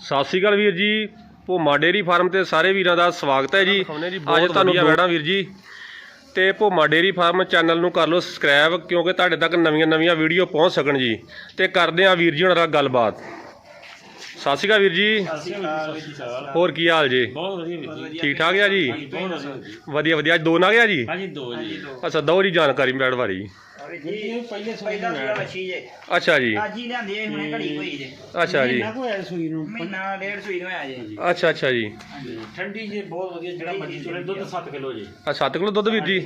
ਸਤਿ ਸ਼੍ਰੀ ਅਕਾਲ ਵੀਰ ਜੀ। Bhoma dairy farm ਤੇ ਸਾਰੇ ਵੀਰਾਂ ਦਾ ਸਵਾਗਤ ਹੈ ਜੀ। ਅੱਜ ਤੁਹਾਨੂੰ ਬੈਣਾ ਵੀਰ ਜੀ। ਤੇ ਭੋਮਾ ਡੇਰੀ ਫਾਰਮ ਚੈਨਲ ਨੂੰ ਕਰ ਲਓ ਸਬਸਕ੍ਰਾਈਬ ਕਿਉਂਕਿ ਤੁਹਾਡੇ ਤੱਕ ਨਵੀਆਂ ਨਵੀਆਂ ਵੀਡੀਓ ਪਹੁੰਚ ਸਕਣ ਜੀ। ਤੇ ਕਰਦੇ ਹਾਂ ਵੀਰ ਜੀ ਹੁਣਾਂ ਨਾਲ ਗੱਲਬਾਤ। ਸਤਿ ਸ਼੍ਰੀ ਅਕਾਲ ਵੀਰ ਜੀ। ਹੋਰ ਕੀ ਹਾਲ ਜੀ? ਬਹੁਤ ਵਧੀਆ ਵੀਰ ਜੀ। ਠੀਕ ਠਾਕ ਆ ਜੀ? ਵਧੀਆ। ਵਧੀਆ ਅੱਜ ਦੋ ਨਾ ਗਿਆ ਜੀ? ਹਾਂਜੀ ਦੋ ਜੀ। ਅੱਛਾ ਦੋ ਜੀ ਜਾਣਕਾਰੀ ਮੈਡ ਵਾਰੀ। ਜੀ ਪਹਿਲੇ ਸੂਈ ਪਹਿਲਾਂ ਨੂੰ ਸੂਆ ਵੱਛੀ ਜੇ। ਅੱਛਾ ਜੀ। ਅੱਜ ਹੀ ਲਿਆਂਦੀ ਹੈ ਹੁਣੇ ਘੜੀ ਹੋਈ ਜੇ। ਅੱਛਾ ਜੀ। ਨਾ ਕੋਈ ਐ ਸੂਈ ਨੂੰ। ਮਹੀਨਾ ਡੇਢ ਸੂਈ ਨੂੰ ਆਇਆ ਜੇ। ਅੱਛਾ ਅੱਛਾ ਜੀ। ਠੰਡੀ ਜੀ ਬਹੁਤ ਵਧੀਆ ਜਿਹੜਾ ਮਰਜ਼ੀ ਚੋਲੇ ਦੁੱਧ 7 ਕਿਲੋ ਜੀ। ਆ 7 ਕਿਲੋ ਦੁੱਧ ਵੀਰ ਜੀ?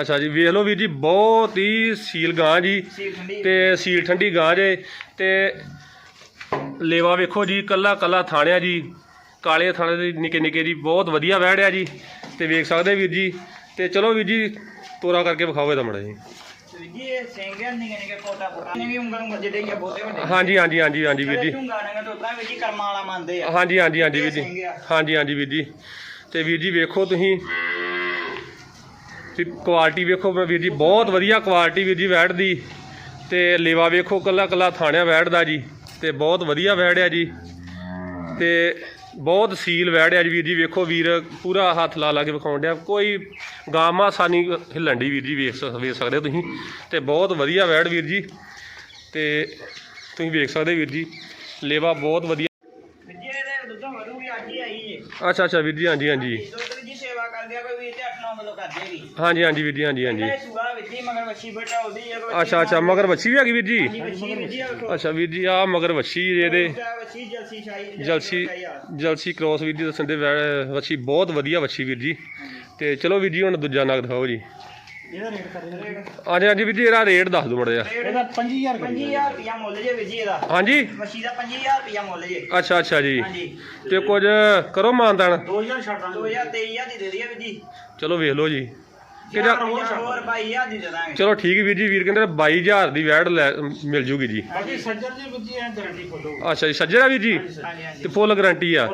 ਅੱਛਾ ਜੀ ਵੇਖ ਲਓ ਵੀਰ ਜੀ ਬਹੁਤ ਹੀ ਸੀਲ ਗਾਂ ਜੀ। ਠੰਡੀ। ਤੇ ਸੀਲ ਠੰਡੀ ਗਾਂ ਜੇ। ਤੇ ਲੇਵਾ ਵੇਖੋ ਜੀ ਕੱਲਾ ਕੱਲਾ ਥਾਣਿਆ ਜੀ। ਕਾਲੇ ਥਾਣੇ ਦੇ ਨਿੱਕੇ ਨਿੱਕੇ ਜੀ ਬਹੁਤ ਵਧੀਆ ਵਹਿੜਿਆ ਜੀ। ਤੇ ਵੇਖ ਸਕਦੇ ਵੀਰ ਜੀ। ਤੇ ਚਲੋ ਵੀਰ ਜੀ ਤੋਰਾ ਕਰਕੇ ਵਿਖਾਓ ਇਹਦਾ ਮੜਾ ਜੀ ਜੀ ਇਹ ਸਿੰਘਾਂ ਨਿਗੇ ਨਿਗੇ ਕੋਟਾ ਕੋਟਾ ਨੇ ਵੀ ਉਂਗਲ ਉਂਗਲ ਜਿਹੜੇ ਹੀ ਆ ਬਹੁਤੇ ਵੱਡੇ। ਹਾਂਜੀ ਹਾਂਜੀ ਹਾਂਜੀ ਹਾਂਜੀ ਵੀਰ ਜੀ। ਝੁੰਗਾ ਨੇ ਤਾਂ ਉਤਰਾ ਵੀ ਜੀ ਕਰਮਾਂ ਵਾਲਾ ਮੰਨਦੇ ਆ। ਹਾਂਜੀ ਹਾਂਜੀ ਹਾਂਜੀ ਵੀਰ ਜੀ। ਹਾਂਜੀ ਹਾਂਜੀ ਵੀਰ ਜੀ। ਤੇ ਵੀਰ ਜੀ ਵੇਖੋ ਤੁਸੀਂ। ਤੇ ਕੁਆਲਿਟੀ ਵੇਖੋ ਵੀਰ ਜੀ ਬਹੁਤ ਵਧੀਆ ਕੁਆਲਿਟੀ ਵੀਰ ਜੀ ਵੈੜ ਦੀ। ਤੇ ਲੇਵਾ ਵੇਖੋ ਕੱਲਾ ਕੱਲਾ ਥਾਣਿਆ ਵੈੜ ਦਾ ਜੀ। ਤੇ ਬਹੁਤ ਵਧੀਆ ਵੈੜ ਆ ਜੀ। ਤੇ ਬਹੁਤ ਸੀਲ ਵੈੜ ਆ ਜੀ ਵੀਰ ਜੀ ਵੇਖੋ ਵੀਰ ਪੂਰਾ ਹੱਥ ਲਾ ਲਾ ਕੇ ਵਿਖਾਉਣ ਡਿਆ। ਕੋਈ ਗਾਮਾ ਸਾਨੀ ਹਿੱਲਣ ਦੀ ਵੀਰ ਜੀ ਵੇਖ ਵੇਖ ਸਕਦੇ ਹੋ ਤੁਸੀਂ। ਤੇ ਬਹੁਤ ਵਧੀਆ ਵੈੜ ਵੀਰ ਜੀ। ਤੇ ਤੁਸੀਂ ਵੇਖ ਸਕਦੇ ਵੀਰ ਜੀ ਲੇਵਾ ਬਹੁਤ ਵਧੀਆ। ਅੱਜ ਹੀ ਅੱਛਾ ਅੱਛਾ ਵੀਰ ਜੀ ਹਾਂਜੀ ਹਾਂਜੀ। ਦੁੱਧ ਦੀ ਜੀ ਸੇਵਾ ਕਰਦੇ ਆ ਕੋਈ ਵੀਰ ਤੇ 8-9 ਕਿਲੋ ਕਰ ਦੇਗੀ ਹਾਂਜੀ ਹਾਂਜੀ ਵੀਰ ਜੀ ਹਾਂਜੀ ਹਾਂਜੀ। ਮਗਰ ਵੱਛੀ ਉਹਦੀ ਅੱਛਾ ਅੱਛਾ ਮਗਰ ਵੱਛੀ ਵੀ ਹੈਗੀ ਵੀਰ ਜੀ? ਹਾਂਜੀ ਵੱਛੀ ਆ ਅੱਛਾ ਵੀਰ ਜੀ ਆ ਮਗਰ ਵੱਛੀ ਇਹਦੇ। ਵੱਛੀ ਜਲਸੀ ਸ਼ਾਹੀ ਜਲਸੀ ਜਲਸੀ ਕ੍ਰੋਸ ਵੀਰ ਜੀ ਦੱਸਣ ਦੇ ਵੈ- ਵੱਛੀ ਬਹੁਤ ਵਧੀਆ ਵੱਛੀ ਵੀਰ ਜੀ। ਤੇ ਚਲੋ ਵੀਰ ਜੀ ਹੁਣ ਦੂਜਾ ਨਗ ਦਿਖਾਓ ਜੀ। ਇਹਦਾ ਰੇਟ ਕਰ ਹਾਂਜੀ ਹਾਂਜੀ ਵੀਰ ਜੀ ਇਹਦਾ ਰੇਟ ਦੱਸ ਦਿਓ ਮੜਾ ਜਿਹਾ। ਇਹਦਾ 25000 ਰੁਪਏ 25000 ਰੁਪਿਆ ਮੁੱਲ ਜੇ ਵਿੱਚ ਹੀ ਇਹਦਾ। ਹਾਂਜੀ। ਵੱਛੀ ਦਾ 25000 ਰੁਪਿਆ ਮੁੱਲ ਜੇ। ਅੱਛਾ ਅੱਛਾ ਜੀ। ਹਾਂਜੀ। ਤੇ ਕੁਝ ਕਰੋ ਮਾਨਦਾਨ? 2000 ਛੱਡ ਦਾਂਗੇ। 2023 ਦੀ ਦੇ ਦਈਏ ਵੀ ਜੀ। ਚਲੋ ਵੇਖ ਲਓ ਜੀ। ਕਿ ਕਿਹੜਾ ਜਾਂ- ਹੋਰ 22000 ਦੀ ਦੇ ਦਾਂਗੇ। ਚਲੋ ਠੀਕ ਵੀਰ ਜੀ ਵੀਰ ਕਹਿੰਦੇ 22000 ਦੀ ਵੈੜ ਲੈ ਮਿਲ ਜੂਗੀ ਜੀ। ਬਾਕੀ ਸੱਜਰ ਜੀ ਵੀਰ ਜੀ ਐ ਗਾਰੰਟੀ ਖੋਲੋ। ਅੱਛਾ ਜੀ ਸੱਜਣਾ ਵੀਰ ਜੀ? ਹਾਂਜੀ ਹਾਂਜੀ ਤੇ ਫੁੱਲ ਗਾਰੰਟੀ ਆ।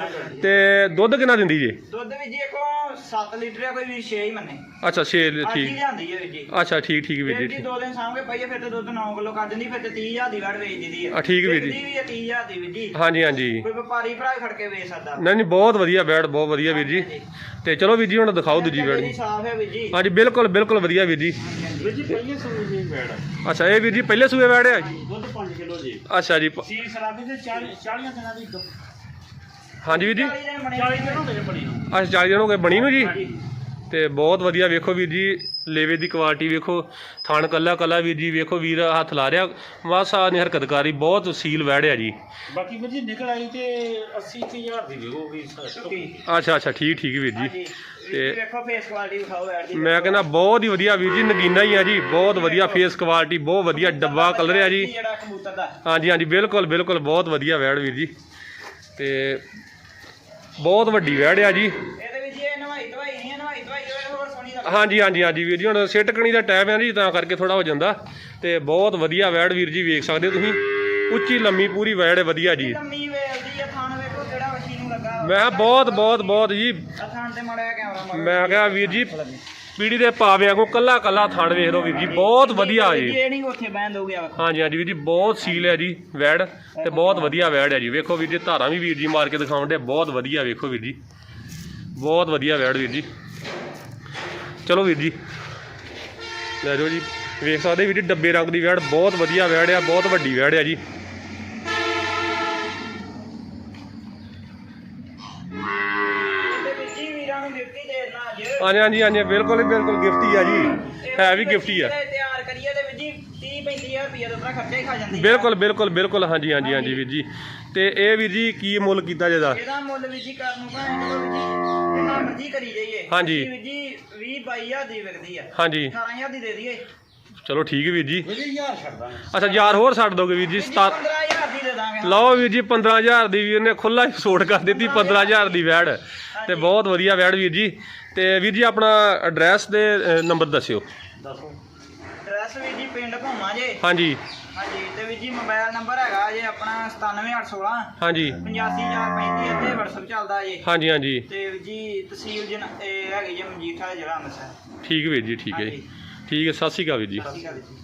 ਤੇ ਦੁੱਧ ਕਿੰਨਾ ਦਿੰਦੀ ਜੀ? ਦੁੱਧ ਵੀ ਜੀ ਕੋ 7 ਲੀਟਰ ਆ ਕੋਈ ਵੀ 6 ਹੀ ਮੰਨੇ। ਅੱਛਾ 6 ਅੱਜ ਹੀ ਠੀਕ। ਲਿਆਂਦੀ ਹੈ ਵੀ ਜੀ। ਅੱਛਾ ਠੀਕ ਠੀਕ ਵੀਰ ਫਿਰ ਜੀ। ਜੀ ਦੋ ਦਿਨ ਸਾਂਭੇ ਪਈਏ ਫਿਰ ਤੇ ਦੁੱਧ 9 ਕਿਲੋ ਕਰ ਦਿੰਦੀ ਫਿਰ ਤੇ 30000 ਦੀ ਵੜ ਵੇਚ ਦਿੰਦੀ ਹੈ ਆ, ਠੀਕ ਵੀਰ ਜੀ। ਵਿਕਦੀ ਵੀ ਹੈ 30000 ਦੀ ਵੀ ਜੀ। ਹਾਂਜੀ ਹਾਂਜੀ। ਕੋਈ ਵਪਾਰੀ ਭਰਾ ਖੜ ਕੇ ਵੇਚ ਸਕਦਾ। ਨਹੀਂ ਨਹੀਂ ਬਹੁਤ ਵਧੀਆ ਬੈਡ ਬਹੁਤ ਵਧੀਆ ਵੀਰ ਜੀ। ਤੇ ਚਲੋ ਵੀਰ ਜੀ ਹੁਣ ਦਿਖਾਓ ਦੂਜੀ ਬੈਡ ਸਾਫ਼ ਹੈ ਵੀ ਜੀ। ਹਾਂਜੀ ਬਿਲਕੁਲ ਬਿਲਕੁਲ ਵਧੀਆ ਵੀਰ ਜੀ। ਵੀਰ ਜੀ ਪਹਿਲੇ ਸੂਈ ਜੀ ਬੈੜ ਅੱਛਾ ਇਹ ਵੀਰ ਜੀ ਪਹਿਲੇ ਸੂਏ ਬੈਡ ਆ ਦੁੱਧ 5 ਕਿਲੋ ਜੀ। ਅੱਛਾ ਜੀ ਪ- ਸੀ ਸਲਾਬੀ ਦੇ 40 40 ਦਿਨਾਂ ਦੀ ਗ- ਹਾਂਜੀ ਵੀਰ ਜੀ। 40 ਦਿਨ ਬਣੇ 40 ਦਿਨ ਹੋ ਗਏ ਬਣੀ ਨੂੰ ਅੱਛਾ 40 ਦਿਨ ਹੋ ਗਏ ਬਣੀ ਨੂੰ ਜੀ? ਹਾਂਜੀ। ਤੇ ਬਹੁਤ ਵਧੀਆ ਵੇਖੋ ਵੀਰ ਜੀ ਲੇਵੇ ਦੀ ਕੁਆਲਿਟੀ ਵੇਖੋ ਥਣ ਕੱਲਾ ਕੱਲਾ ਵੀਰ ਜੀ ਵੇਖੋ ਵੀਰ ਹੱਥ ਲਾ ਰਿਹਾ ਮਾਸਾ ਨੇ ਹਰਕਤ ਕਰੀ ਬਹੁਤ ਸੀਲ ਵੈੜਿਆ ਜੀ। ਬਾਕੀ ਵੀਰ ਜੀ ਨਿਕਲ ਆਈ ਤੇ 80 ਹਜ਼ਾਰ ਦੀ ਵਿਕੋਗੀ ਝੁੱਗੀ। ਅੱਛਾ ਅੱਛਾ ਠੀਕ ਠੀਕ ਵੀਰ ਜੀ। ਤੇ- ਵੇਖੋ ਫੇਸ ਕੁਆਲਿਟੀ ਵਿਖਾਓ ਐਡ ਦੀ ਮੈਂ ਕਹਿੰਦਾ ਬਹੁਤ ਹੀ ਵਧੀਆ ਵੀਰ ਜੀ ਨਗੀਨਾ ਹੀ ਆ ਜੀ ਬਹੁਤ ਵਧੀਆ ਫੇਸ ਕੁਆਲਿਟੀ ਬਹੁਤ ਵਧੀਆ ਡੱਬਾ ਕਲਰ ਆ ਜੀ। ਹਾਂਜੀ ਹਾਂਜੀ ਬਿਲਕੁਲ ਬਿਲਕੁਲ ਬਹੁਤ ਵਧੀਆ ਵੈੜ ਵੀਰ ਜੀ। ਤੇ ਬਹੁਤ ਵੱਡੀ ਵੈੜ ਆ ਜੀ ਇਹਦੇ ਵਿੱਚ ਇਹ ਨਵਾਈ ਦਵਾਈ ਨਹੀਂ ਹੈ ਨਵਾਈ ਦਵਾਈ ਹੋਵੇ ਹੋਰ ਸੋਹਣੀ ਲੱਗਦੀ ਹਾਂਜੀ ਹਾਂਜੀ ਹਾਂਜੀ ਵੀਰ ਜੀ ਹੁਣ ਸਿੱਟਕਣੀ ਦਾ ਟਾਈਮ ਹੈ ਜੀ ਤਾਂ ਕਰਕੇ ਥੋੜਾ ਹੋ ਜਾਂਦਾ। ਤੇ ਬਹੁਤ ਵਧੀਆ ਵੈੜ ਵੀਰ ਜੀ ਵੇਖ ਸਕਦੇ ਹੋ ਤੁਸੀਂ। ਉੱਚੀ ਲੰਮੀ ਪੂਰੀ ਵੈੜ ਹੈ ਵਧੀਆ ਜੀ। ਲੰਮੀ ਵੇਲਦੀ ਆ ਥਾਣ ਵੇਖੋ ਕਿਹੜਾ ਵਸ਼ੀ ਨੂੰ ਲੱਗਾ ਮੈਂ ਕਿਹਾ ਬਹੁਤ ਬਹੁਤ ਬਹੁਤ ਜੀ। ਆ ਥਾਣ ਤੇ ਮੜਿਆ ਕੈਮਰਾ ਮਾਰੋ ਮੈਂ ਕਿਹਾ ਵੀਰ ਜੀ ਪੀੜੀ ਦੇ ਪਾਵਿਆਂ ਕੋ ਕੱਲਾ ਕੱਲਾ ਥਣ ਵੇਖ ਲਓ ਵੀਰ ਜੀ ਬਹੁਤ ਵਧੀਆ ਜੀ। ਇਹ ਨਹੀਂ ਉੱਥੇ ਬਹਿਣ ਦੋਗੇ ਆ। ਵੇਖੋ ਹਾਂਜੀ ਹਾਂਜੀ ਵੀਰ ਜੀ ਬਹੁਤ ਸੀਲ ਹੈ ਜੀ ਵੈੜ ਤੇ ਬਹੁਤ ਵਧੀਆ ਵੈੜ ਹੈ ਜੀ। ਵੇਖੋ ਵੀਰ ਜੀ ਧਾਰਾਂ ਵੀ ਵੀਰ ਜੀ ਮਾਰ ਕੇ ਦਿਖਾਉਣ ਦੇ ਬਹੁਤ ਵਧੀਆ ਵੇਖੋ ਵੀਰ ਜੀ। ਬਹੁਤ ਵਧੀਆ ਵੈੜ ਵੀਰ ਜੀ। ਚਲੋ ਵੀਰ ਜੀ। ਲੈ ਜਾਓ ਜੀ। ਵੇਖ ਸਕਦੇ ਵੀਰ ਜੀ, ਡੱਬੇ ਰੰਗ ਦੀ ਵੈੜ ਬਹੁਤ ਵਧੀਆ ਵੈੜ ਆ, ਬਹੁਤ ਵੱਡੀ ਵੈੜ ਆ ਜੀ। ਹਾਂਜੀ ਹਾਂਜੀ ਹਾਂਜੀ, ਬਿਲਕੁਲ ਬਿਲਕੁਲ ਗਿਫਟ ਹੀ ਆ ਜੀ। ਹੈ ਵੀ ਗਿਫਟ ਹੀ ਆ। ਤਿਆਰ ਕਰੀਏ ਤੇ ਵਿੱਚ ਹੀ 30 35000 ਰੁਪਏ ਦਾ ਖਰਚਾ ਹੀ ਖਾ ਜਾਂਦੀ ਬਿਲਕੁਲ ਬਿਲਕੁਲ ਬਿਲਕੁਲ, ਹਾਂਜੀ ਹਾਂਜੀ ਹਾਂਜੀ ਵੀਰ ਜੀ। ਤੇ ਇਹ ਵੀਰ ਜੀ ਕੀ ਮੁੱਲ ਕੀਤਾ ਜਿਹਦਾ ਇਹਦਾ ਮੁੱਲ ਵੀ ਜੀ ਕਰਨ ਨੂੰ ਭਾਵੇਂ ਚਲੋ ਵੀ ਜੀ ਜਿੰਨਾ ਮਰਜ਼ੀ ਕਰੀ ਜਾਈਏ। ਹਾਂਜੀ। ਵੀ ਜੀ 20 22000 ਦੀ ਵਿਕਦੀ ਆ। ਹਾਂਜੀ। 18000 ਦੀ ਦੇ ਦਈਏ। ਚਲੋ ਠੀਕ ਹੈ ਵੀਰ ਜੀ। ਵੀਰ ਜੀ 1000 ਛੱਡ ਦਾਂਗੇ। ਅੱਛਾ ਯਾਰ ਹੋਰ ਛੱਡ ਦੋਗੇ ਵੀਰ ਜੀ ਸਤਾ 15000 ਦੀ ਦੇ ਦਾਂਗੇ। ਲਓ ਵੀਰ ਜੀ 15000 ਦੀ ਵੀਰ ਨੇ ਖੁੱਲਾ ਛੋਟ ਕਰ ਦਿੱਤੀ 15000 ਦੀ ਵੈੜ। ਤੇ ਬਹੁਤ ਵਧੀਆ ਵੈੜ ਵੀਰ ਜੀ। ਤੇ ਵੀਰ ਜੀ ਆਪਣਾ ਐਡਰੈਸ ਦੇ ਅ, ਨੰਬਰ ਦੱਸਿਓ। ਦੱਸੋ। ਐਡਰੈਸ ਵੀ ਜੀ ਪਿੰਡ ਭੋਮਾ ਜੇ। ਹਾਂਜੀ। ਹਾਂਜੀ ਤੇ ਵੀ ਜੀ ਮੋਬਾਈਲ ਨੰਬਰ ਹੈਗਾ ਜੇ ਆਪਣਾ 97816 ਹਾਂਜੀ। 85435 ਇੱਥੇ WhatsApp ਚੱਲਦਾ ਜੇ। ਹਾਂਜੀ ਹਾਂਜੀ। ਤੇ ਵੀ ਜੀ ਤਹਿਸੀਲ ਜਨ ਇਹ ਹੈਗੀ ਜੇ ਮਨਜੀਠਾ ਜ਼ਿਲ੍ਹਾ ਅੰਮ੍ਰਿਤਸਰ। ਠੀਕ ਵੀਰ ਜੀ ਠੀਕ ਹੈ ਜੀ। ਠੀਕ ਹੈ ਸਤਿ ਸ਼੍ਰੀ ਅਕਾਲ ਵੀਰ ਜੀ। ਸਤਿ ਸ਼੍ਰੀ ਅਕਾਲ ਜੀ।